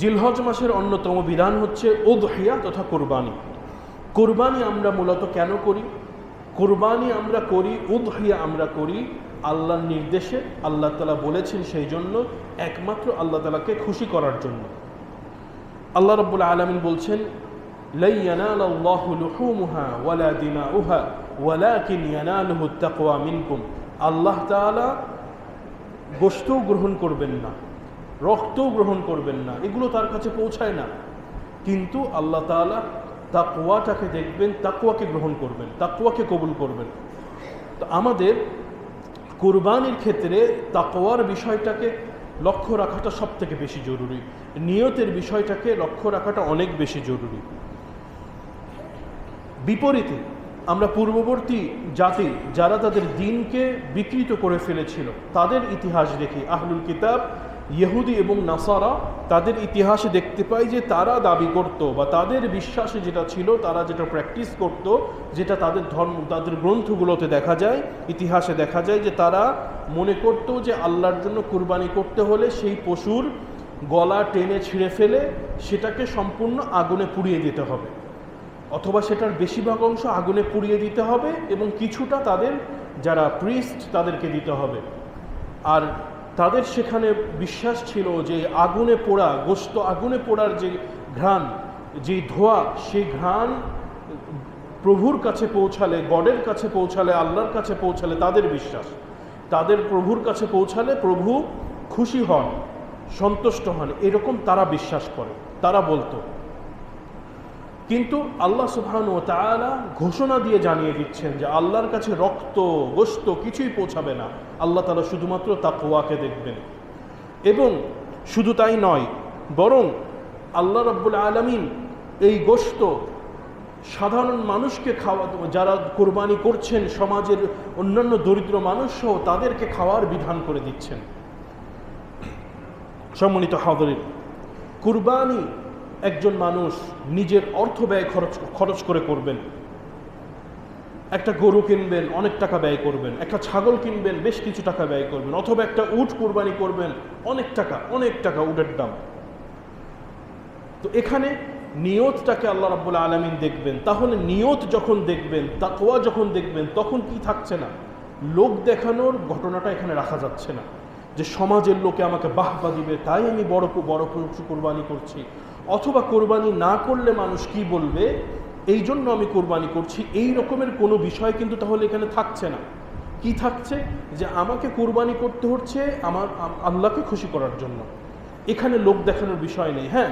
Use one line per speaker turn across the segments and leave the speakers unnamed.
জিলহজ মাসের অন্যতম বিধান হচ্ছে উদহিয়া তথা কোরবানি। কোরবানি আমরা মূলত কেন করি? কোরবানি আমরা করি, উদহিয়া আমরা করি আল্লাহর নির্দেশে। আল্লাহ তালা বলেছেন সেই জন্য একমাত্র আল্লাহ তালাকে খুশি করার জন্য। আল্লাহ রব্বুল আলমিন বলছেন আল্লাহু গোশতও গ্রহণ করবেন না। রক্তও গ্রহণ করবেন না। এগুলো তার কাছে পৌঁছায় না। কিন্তু আল্লাহ তাআলা তাকওয়াটাকে দেখবেন, তাকওয়াকে গ্রহণ করবেন, তাকওয়াকে কবুল করবেন। তো আমাদের কোরবানির ক্ষেত্রে তাকোয়ার বিষয়টাকে লক্ষ্য রাখাটা সব থেকে বেশি জরুরি। নিয়তের বিষয়টাকে লক্ষ্য রাখাটা অনেক বেশি জরুরি। বিপরীতে আমরা পূর্ববর্তী জাতি যারা তাদের দিনকে বিকৃত করে ফেলেছিল, তাদের ইতিহাস দেখি। আহলুল কিতাব ইহুদি এবং নাসারা তাদের ইতিহাসে দেখতে পাই যে তারা দাবি করত বা তাদের বিশ্বাসে যেটা ছিল, তারা যেটা প্র্যাকটিস করত, যেটা তাদের ধর্ম, তাদের গ্রন্থগুলোতে দেখা যায়, ইতিহাসে দেখা যায় যে তারা মনে করত যে আল্লাহর জন্য কুরবানি করতে হলে সেই পশুর গলা টেনে ছিঁড়ে ফেলে সেটাকে সম্পূর্ণ আগুনে পুড়িয়ে দিতে হবে। অথবা সেটার বেশিরভাগ অংশ আগুনে পুড়িয়ে দিতে হবে এবং কিছুটা তাদের, যারা প্রিস্ট তাদেরকে দিতে হবে। আর তাদের সেখানে বিশ্বাস ছিল যে আগুনে পোড়া, গোস্ত আগুনে পোড়ার যে ঘ্রাণ, যে ধোয়া, সেই ঘ্রাণ প্রভুর কাছে পৌঁছালে, গডের কাছে পৌঁছালে, আল্লাহর কাছে পৌঁছালে তাদের বিশ্বাস। তাদের প্রভুর কাছে পৌঁছালে প্রভু খুশি হন, সন্তুষ্ট হন। এরকম তারা বিশ্বাস করে, তারা বলতো। কিন্তু আল্লাহ সুবহান ও তাআলা ঘোষণা দিয়ে জানিয়ে দিচ্ছেন যে আল্লাহর কাছে রক্ত গোস্ত কিছুই পৌঁছাবে না। আল্লাহ তালা শুধুমাত্র তাকুয়াকে দেখবেন। এবং শুধু তাই নয়, বরং আল্লাহ রব্বুল আলমিন এই গোস্ত সাধারণ মানুষকে খাওয়া, যারা কোরবানি করছেন, সমাজের অন্যান্য দরিদ্র মানুষ সহ তাদেরকে খাওয়ার বিধান করে দিচ্ছেন। সম্মানিত হাদরিন কুরবানি একজন মানুষ নিজের অর্থ ব্যয় খরচ খরচ করে করবেন। একটা গরু কিনবেন, অনেক টাকা ব্যয় করবেন। একটা ছাগল কিনবেন, বেশ কিছু টাকা ব্যয় করবেন। অথবা একটা উট কোরবানি করবেন, অনেক টাকা অনেক টাকা উটের দাম। তো এখানে নিয়তটাকে আল্লাহ রাব্বুল আলমিন দেখবেন। তাহলে নিয়ত যখন দেখবেন তাকোয়া যখন দেখবেন, তখন কি থাকছে না? লোক দেখানোর ঘটনাটা এখানে রাখা যাচ্ছে না। যে সমাজের লোকে আমাকে বাহবা দিবে, তাই আমি বড় বড় পশু কোরবানি করছি। অথবা কোরবানি না করলে মানুষ কি বলবে? এই জন্য আমি কোরবানি করছি। এই রকমের কোনো বিষয় কিন্তু তাহলে এখানে থাকছে না। কি থাকছে? যে আমাকে কোরবানি করতে হচ্ছে আমার আল্লাহকে খুশি করার জন্য। এখানে লোক দেখানোর বিষয় নেই হ্যাঁ?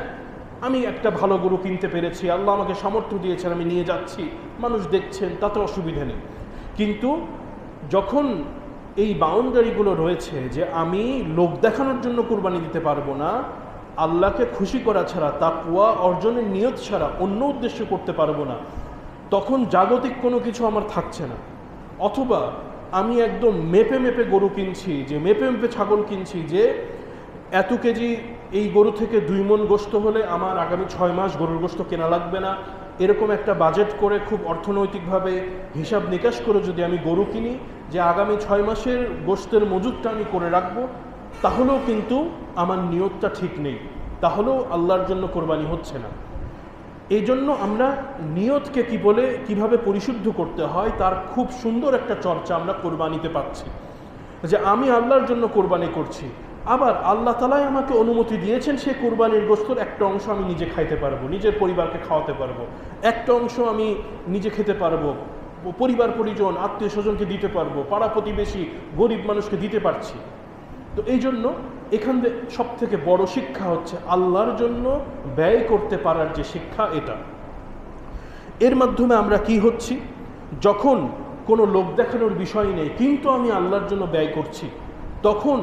আমি একটা ভালো গরু কিনতে পেরেছি, আল্লাহ আমাকে সামর্থ্য দিয়েছেন, আমি নিয়ে যাচ্ছি। মানুষ দেখছেন, তাতে অসুবিধা নেই। কিন্তু যখন এই বাউন্ডারিগুলো রয়েছে যে আমি লোক দেখানোর জন্য কোরবানি দিতে পারব না আল্লাহকে খুশি করা ছাড়া তা তাকুয়া অর্জনের নিয়ত ছাড়া অন্য উদ্দেশ্য করতে পারব না। তখন জাগতিক কোনো কিছু আমার থাকছে না। অথবা আমি একদম মেপে মেপে গরু কিনছি, যে মেপে মেপে ছাগল কিনছি, যে এত কেজি এই গরু থেকে দুই মন গোস্ত হলে আমার আগামী ছয় মাস গরুর গোস্ত কেনা লাগবে না। এরকম একটা বাজেট করে খুব অর্থনৈতিকভাবে হিসাব নিকাশ করে যদি আমি গরু কিনি, যে আগামী ছয় মাসের গোস্তের মজুদটা আমি করে রাখব তাহলেও কিন্তু আমার নিয়তটা ঠিক নেই। তাহলেও আল্লাহর জন্য কোরবানি হচ্ছে না। এই জন্য আমরা নিয়তকে কি বলে, কীভাবে পরিশুদ্ধ করতে হয়, তার খুব সুন্দর একটা চর্চা আমরা কোরবানিতে পাচ্ছি। যে আমি আল্লাহর জন্য কোরবানি করছি, আবার আল্লাহ তালাই আমাকে অনুমতি দিয়েছেন সে কোরবানির গোস্তর একটা অংশ আমি নিজে খাইতে পারব, নিজের পরিবারকে খাওয়াতে পারব, একটা অংশ আমি নিজে খেতে পারব, পরিবার পরিজন, আত্মীয় স্বজনকে দিতে পারব, পাড়া প্রতিবেশী, গরিব মানুষকে দিতে পারছি। তো এই জন্য এখান সব থেকে বড় শিক্ষা হচ্ছে আল্লাহর জন্য ব্যয় করতে পারার যে শিক্ষা এটা। এর মাধ্যমে আমরা কি হচ্ছি? যখন কোনো লোক দেখানোর বিষয় নেই, কিন্তু আমি আল্লাহর জন্য ব্যয় করছি, তখন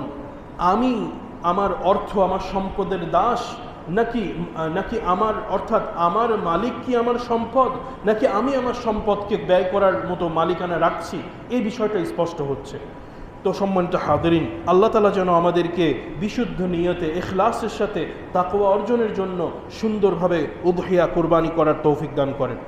আমি আমার অর্থ, আমার সম্পদের দাস, নাকি নাকি আমার, অর্থাৎ আমার মালিক কি আমার সম্পদ, নাকি আমি আমার সম্পদকে ব্যয় করার মতো মালিকানা রাখছি, এই বিষয়টা স্পষ্ট হচ্ছে। তো সম্মানিত হাদরিন আল্লাহ তালা যেন আমাদেরকে বিশুদ্ধ নিয়তে এখলাসের সাথে তাকোয়া অর্জনের জন্য সুন্দরভাবে উদহিয়া কোরবানি করার তৌফিক দান করেন।